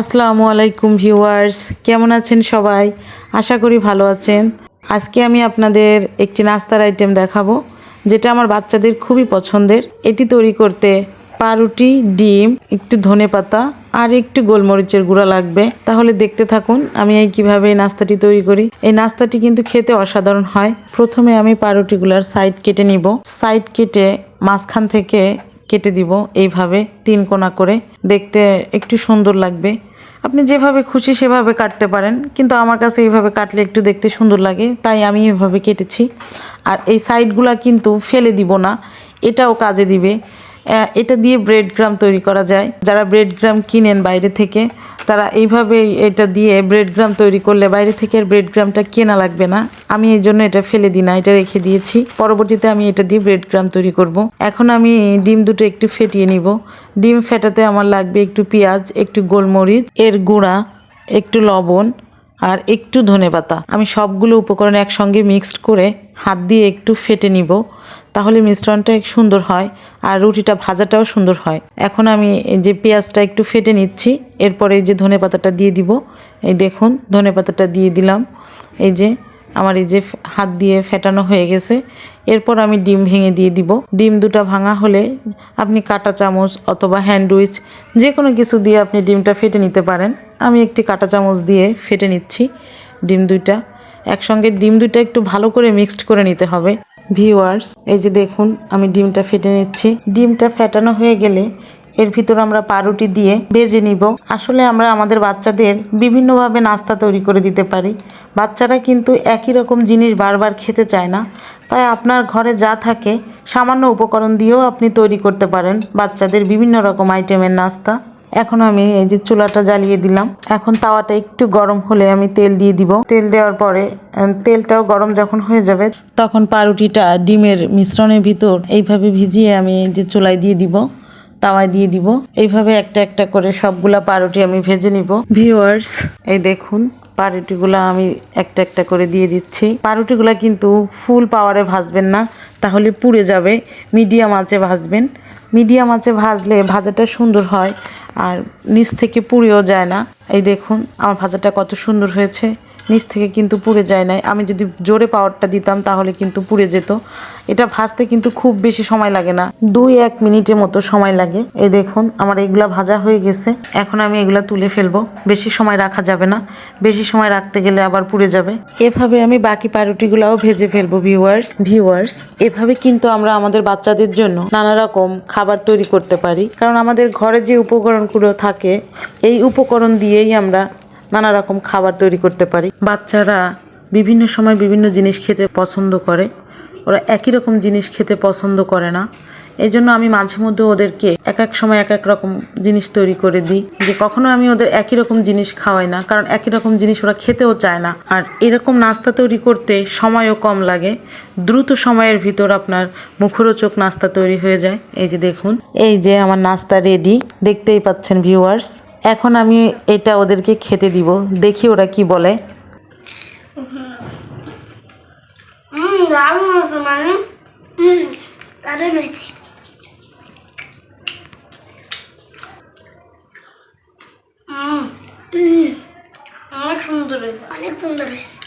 আসসালামু আলাইকুম ভিউয়ার্স, কেমন আছেন সবাই? আশা করি ভালো আছেন। আজকে আমি আপনাদের একটি নাস্তার আইটেম দেখাবো, যেটা আমার বাচ্চাদের খুবই পছন্দের। এটি তৈরি করতে পাউরুটি, ডিম, একটু ধনে পাতা আর একটু গোলমরিচের গুঁড়া লাগবে। তাহলে দেখতে থাকুন আমি এই কীভাবে এই নাস্তাটি তৈরি করি। এই নাস্তাটি কিন্তু খেতে অসাধারণ হয়। প্রথমে আমি পাউরুটিগুলার সাইড কেটে নিব। সাইড কেটে মাঝখান থেকে কেটে দিব এইভাবে তিন কোনা করে। দেখতে একটু সুন্দর লাগবে। আপনি যেভাবে খুশি সেভাবে কাটতে পারেন, কিন্তু আমার কাছে এইভাবে কাটলে একটু দেখতে সুন্দর লাগে, তাই আমি এভাবে কেটেছি। আর এই সাইডগুলা কিন্তু ফেলে দিব না, এটাও কাজে দিবে। এটা দিয়ে ব্রেড গ্রাম তৈরি করা যায়। যারা ব্রেড গ্রাম কিনেন বাইরে থেকে, তারা এইভাবে এটা দিয়ে ব্রেড গ্রাম তৈরি করলে বাইরে থেকে ব্রেড গ্রামটা কেনা লাগবে না। আমি এই জন্য এটা ফেলে দিই না, এটা রেখে দিয়েছি। পরবর্তীতে আমি এটা দিয়ে ব্রেড গ্রাম তৈরি করব। এখন আমি ডিম দুটো একটু ফেটিয়ে নিব। ডিম ফেটাতে আমার লাগবে একটু পেঁয়াজ, একটু গোলমরিচ, এর গুঁড়া, একটু লবণ আর একটু ধনেপাতা। আমি সবগুলো উপকরণ একসঙ্গে মিক্সড করে হাত দিয়ে একটু ফেটে নিব। তাহলে মিশ্রণটা সুন্দর হয় আর রুটিটা ভাজাটাও সুন্দর হয়। এখন আমি যে পেঁয়াজটা একটু ফেটে নিচ্ছি, এরপরে যে ধনেপাতাটা দিয়ে দিব। এই দেখুন ধনেপাতাটা দিয়ে দিলাম। এই যে আমার এই যে হাত দিয়ে ফেটানো হয়ে গেছে। এরপর আমি ডিম ভেঙে দিয়ে দিব। ডিম দুটো ভাঙা হলে আপনি কাঁটা চামচ অথবা হ্যান্ডউইচ যে কোনো কিছু দিয়ে আপনি ডিমটা ফেটে নিতে পারেন। আমি একটি কাটা চামচ দিয়ে ফেটে নিচ্ছি ডিম দুইটা। একসঙ্গে ডিম দুইটা একটু ভালো করে মিক্সড করে নিতে হবে। ভিউয়ার্স, এই যে দেখুন, আমি ডিমটা ফেটে নিচ্ছি। ডিমটা ফেটানো হয়ে গেলে এর ভিতর আমরা পাউরুটি দিয়ে ভেজে নিব। আসলে আমরা আমাদের বাচ্চাদের বিভিন্নভাবে নাস্তা তৈরি করে দিতে পারি। বাচ্চারা কিন্তু একই রকম জিনিস বারবার খেতে চায় না। তাই আপনার ঘরে যা থাকে, সামান্য উপকরণ দিয়েও আপনি তৈরি করতে পারেন বাচ্চাদের বিভিন্ন রকম আইটেমের নাস্তা। এখন আমি এই যে চুলাটা জ্বালিয়ে দিলাম। এখন তাওয়াটা একটু গরম হলে আমি তেল দিয়ে দিব। তেল দেওয়ার পরে তেলটাও গরম যখন হয়ে যাবে, তখন পাউরুটিটা ডিমের মিশ্রণের ভিতর এইভাবে ভিজিয়ে আমি এই যে চুলায় দিয়ে দিব, তাওয়ায় দিয়ে দিব। এইভাবে একটা একটা করে সবগুলা পাউরুটি আমি ভেজে নিব। ভিউয়ার্স, এই দেখুন, পাউরুটিগুলো আমি একটা একটা করে দিয়ে দিচ্ছি। পাউরুটিগুলো কিন্তু ফুল পাওয়ারে ভাজবেন না। তাহলে পুড়ে যাবে। মিডিয়াম আঁচে ভাজবেন। মিডিয়াম আঁচে ভাজলে ভাজাটা সুন্দর হয়, আর নিচ থেকে পুড়েও যায় না। এই দেখুন, আমার ভাজাটা কত সুন্দর হয়েছে। নিচ থেকে কিন্তু পুড়ে যায় নাই। আমি যদি জোরে পাওয়ারটা দিতাম তাহলে কিন্তু পুড়ে যেত। এটা ভাজতে কিন্তু খুব বেশি সময় লাগে না। দুই এক মিনিটের মতো সময় লাগে। এই দেখুন, আমার এগুলা ভাজা হয়ে গেছে। এখন আমি এগুলা তুলে ফেলব। বেশি সময় রাখা যাবে না। বেশি সময় রাখতে গেলে আবার পুড়ে যাবে। এভাবে আমি বাকি পাউরুটিগুলাও ভেজে ফেলব ভিউয়ার্স ভিউয়ার্স এভাবে কিন্তু আমরা আমাদের বাচ্চাদের জন্য নানা রকম খাবার তৈরি করতে পারি। কারণ আমাদের ঘরে যে উপকরণগুলো থাকে, এই উপকরণ দিয়েই আমরা নানা রকম খাবার তৈরি করতে পারি। বাচ্চারা বিভিন্ন সময় বিভিন্ন জিনিস খেতে পছন্দ করে। ওরা একই রকম জিনিস খেতে পছন্দ করে না। এই জন্য আমি মাঝে মধ্যে ওদেরকে এক এক সময় এক এক রকম জিনিস তৈরি করে দিই যে কখনো আমি ওদের একই রকম জিনিস খাওয়াই না, কারণ একই রকম জিনিস ওরা খেতেও চায় না। আর এরকম নাস্তা তৈরি করতে সময়ও কম লাগে। দ্রুত সময়ের ভিতর আপনার মুখরোচক নাস্তা তৈরি হয়ে যায়। এই যে দেখুন, এই যে আমার নাস্তা রেডি। দেখতেই পাচ্ছেন ভিউয়ার্স এখন আমি এটা ওদেরকে খেতে দিব। দেখি ওরা কি বলে। আছে মানে অনেক সুন্দর অনেক সুন্দর হয়েছে।